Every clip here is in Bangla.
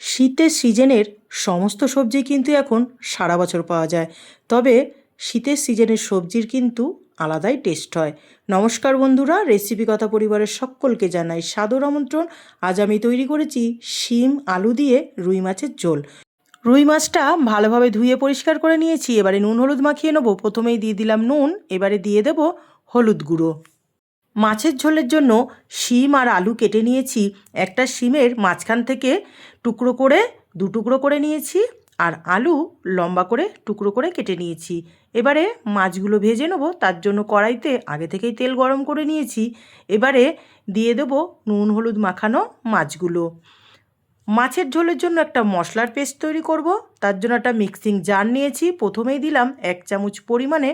শীতের সিজনের সমস্ত সবজি কিন্তু এখন সারা বছর পাওয়া যায়। তবে শীতের সিজনের সবজির কিন্তু আলাদাই টেস্ট হয়। নমস্কার বন্ধুরা রেসিপি কথা পরিবারের সকলকে জানাই সাদর আমন্ত্রণ। আজ আমি তৈরি করেছি শিম, আলু দিয়ে রুই মাছের ঝোল। রুই মাছটা ভালোভাবে ধুয়ে পরিষ্কার করে নিয়েছি। এবারে নুন, হলুদ মাখিয়ে নেব। প্রথমেই দিয়ে দিলাম নুন, এবারে দিয়ে দেব হলুদ গুঁড়ো। মাছের ঝোলের জন্য শিম আর আলু কেটে নিয়েছি। একটা শিমের মাঝখান থেকে টুকরো করে, দু টুকরো করে নিয়েছি আর আলু লম্বা করে টুকরো করে কেটে নিয়েছি। এবারে মাছগুলো ভেজে নেব, তার জন্য কড়াইতে আগে থেকেই তেল গরম করে নিয়েছি। এবারে দিয়ে দেবো নুন, হলুদ মাখানো মাছগুলো। মাছের ঝোলের জন্য একটা মশলার পেস্ট তৈরি করব। তার জন্য একটা মিক্সিং জার নিয়েছি। প্রথমেই দিলাম এক চামচ পরিমাণে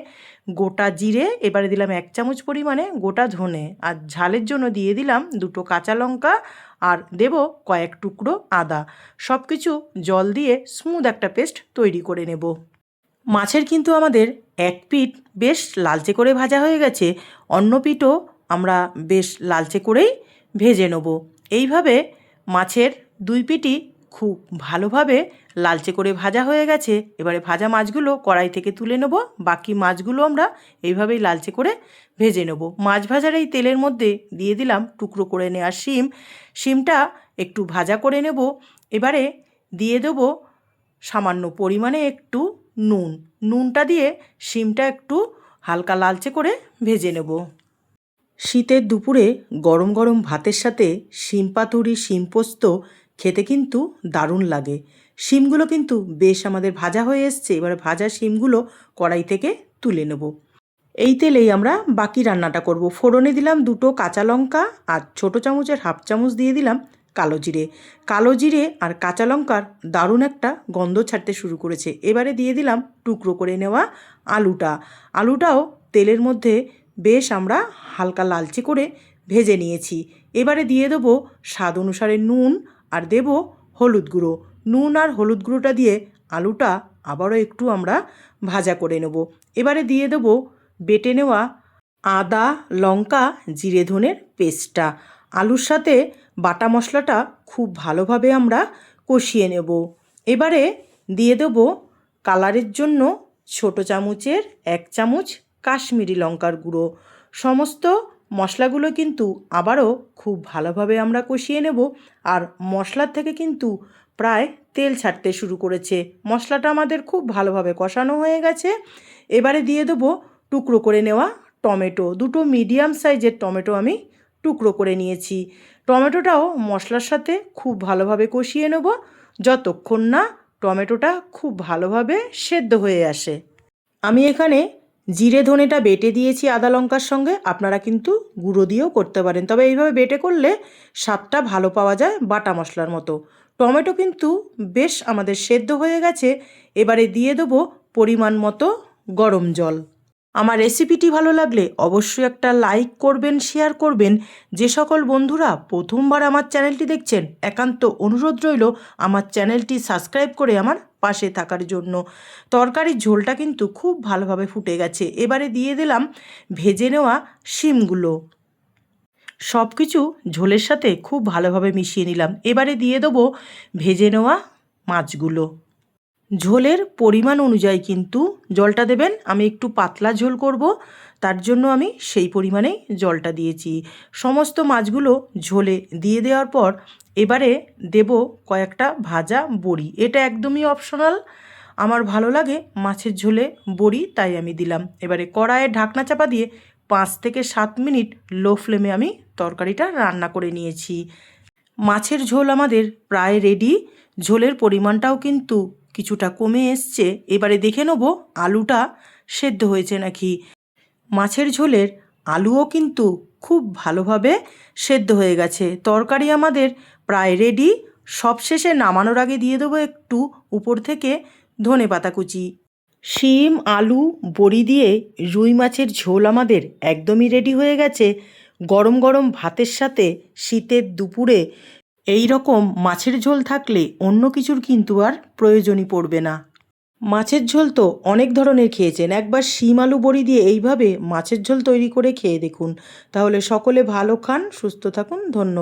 গোটা জিরে, এবারে দিলাম এক চামচ পরিমাণে গোটা ধনে। আর ঝালের জন্য দিয়ে দিলাম দুটো কাঁচা লঙ্কা আর দেব কয়েক টুকরো আদা। সব কিছু জল দিয়ে স্মুথ একটা পেস্ট তৈরি করে নেব। মাছের কিন্তু আমাদের এক পিঠ বেশ লালচে করে ভাজা হয়ে গেছে। অন্য পিঠও আমরা বেশ লালচে করেই ভেজে নেব। এইভাবে মাছের দুই পিঠই খুব ভালোভাবে লালচে করে ভাজা হয়ে গেছে। এবারে ভাজা মাছগুলো কড়াই থেকে তুলে নেব। বাকি মাছগুলো আমরা এইভাবেই লালচে করে ভেজে নেব। মাছ ভাজার এই তেলের মধ্যে দিয়ে দিলাম টুকরো করে নেওয়া শিম। শিমটা একটু ভাজা করে নেব। এবারে দিয়ে দেব সামান্য পরিমাণে একটু নুন। নুনটা দিয়ে শিমটা একটু হালকা লালচে করে ভেজে নেব। শীতের দুপুরে গরম গরম ভাতের সাথে শিম পাতুরি, শিম পোস্ত খেতে কিন্তু দারুণ লাগে। শিমগুলো কিন্তু বেশ আমাদের ভাজা হয়ে এসছে, এবার ভাজা শিমগুলো কড়াই থেকে তুলে নেব। এই তেলেই আমরা বাকি রান্নাটা করব। ফোড়নে দিলাম দুটো কাঁচা লঙ্কা আর ছোটো চামচের হাফ চামচ দিয়ে দিলাম কালো জিরে। কালো জিরে আর কাঁচা লঙ্কার দারুণ একটা গন্ধ ছাড়তে শুরু করেছে। এবারে দিয়ে দিলাম টুকরো করে নেওয়া আলুটা। আলুটাও তেলের মধ্যে বেশ আমরা হালকা লালচে করে ভেজে নিয়েছি। এবারে দিয়ে দেবো স্বাদ অনুসারে নুন আর দেব হলুদ গুঁড়ো। নুন আর হলুদ গুঁড়োটা দিয়ে আলুটা আবারও একটু আমরা ভাজা করে নেব। এবারে দিয়ে দেব বেটে নেওয়া আদা, লঙ্কা, জিরে ধনের পেস্টটা। আলুর সাথে বাটা মশলাটা খুব ভালোভাবে আমরা কষিয়ে নেব। এবারে দিয়ে দেব কালারের জন্য ছোট চামচের এক চামচ কাশ্মীরি লঙ্কার গুঁড়ো। সমস্ত মশলাগুলো কিন্তু আবারও খুব ভালোভাবে আমরা কষিয়ে নেব আর মশলার থেকে কিন্তু প্রায় তেল ছাড়তে শুরু করেছে। মশলাটা আমাদের খুব ভালোভাবে কষানো হয়ে গেছে। এবারে দিয়ে দেবো টুকরো করে নেওয়া টমেটো। দুটো মিডিয়াম সাইজের টমেটো আমি টুকরো করে নিয়েছি। টমেটোটাও মশলার সাথে খুব ভালোভাবে কষিয়ে নেব যতক্ষণ না টমেটোটা খুব ভালোভাবে সেদ্ধ হয়ে আসে। আমি এখানে জিরে ধনেটা বেটে দিয়েছি আদা লঙ্কার সঙ্গে, আপনারা কিন্তু গুঁড়ো দিয়েও করতে পারেন। তবে এইভাবে বেটে করলে স্বাদটা ভালো পাওয়া যায় বাটা মশলার মতো। টমেটো কিন্তু বেশ আমাদের সেদ্ধ হয়ে গেছে, এবারে দিয়ে দেবো পরিমাণ মতো গরম জল। আমার রেসিপিটি ভালো লাগলে অবশ্যই একটা লাইক করবেন, শেয়ার করবেন। যে সকল বন্ধুরা প্রথমবার আমার চ্যানেলটি দেখছেন, একান্ত অনুরোধ রইল আমার চ্যানেলটি সাবস্ক্রাইব করে আমার পাশে থাকার জন্য। তরকারির ঝোলটা কিন্তু খুব ভালোভাবে ফুটে গেছে। এবারে দিয়ে দিলাম ভেজে নেওয়া শিমগুলো। সব কিছু ঝোলের সাথে খুব ভালোভাবে মিশিয়ে নিলাম। এবারে দিয়ে দেবো ভেজে নেওয়া মাছগুলো। ঝোলের পরিমাণ অনুযায়ী কিন্তু জলটা দেবেন। আমি একটু পাতলা ঝোল করব, তার জন্য আমি সেই পরিমাণেই জলটা দিয়েছি। সমস্ত মাছগুলো ঝোলে দিয়ে দেওয়ার পর এবারে দেব কয়েকটা ভাজা বড়ি। এটা একদমই অপশনাল আমার ভালো লাগে মাছের ঝোলে বড়ি, তাই আমি দিলাম। এবারে কড়াইয়ের ঢাকনা চাপা দিয়ে পাঁচ থেকে সাত মিনিট লো ফ্লেমে আমি তরকারিটা রান্না করে নিয়েছি। মাছের ঝোল আমাদের প্রায় রেডি ঝোলের পরিমাণটাও কিন্তু কিছুটা কমে এসছে। এবারে দেখে নেব আলুটা সেদ্ধ হয়েছে নাকি। মাছের ঝোলের আলুও কিন্তু খুব ভালোভাবে সেদ্ধ হয়ে গেছে। তরকারি আমাদের প্রায় রেডি সবশেষে নামানোর আগে দিয়ে দেবো একটু উপর থেকে ধনে পাতা কুচি। শিম, আলু, বড়ি দিয়ে রুই মাছের ঝোল আমাদের একদমই রেডি হয়ে গেছে। গরম গরম ভাতের সাথে শীতের দুপুরে এই রকম মাছের ঝোল থাকলে অন্য কিছুর কিন্তু আর প্রয়োজনই পড়বে না। মাছের ঝোল তো অনেক ধরনের খেয়েছেন। একবার শিম আলু বড়ি দিয়ে এইভাবে মাছের ঝোল তৈরি করে খেয়ে দেখুন। তাহলে সকলে ভালো খান, সুস্থ থাকুন, ধন্যবাদ।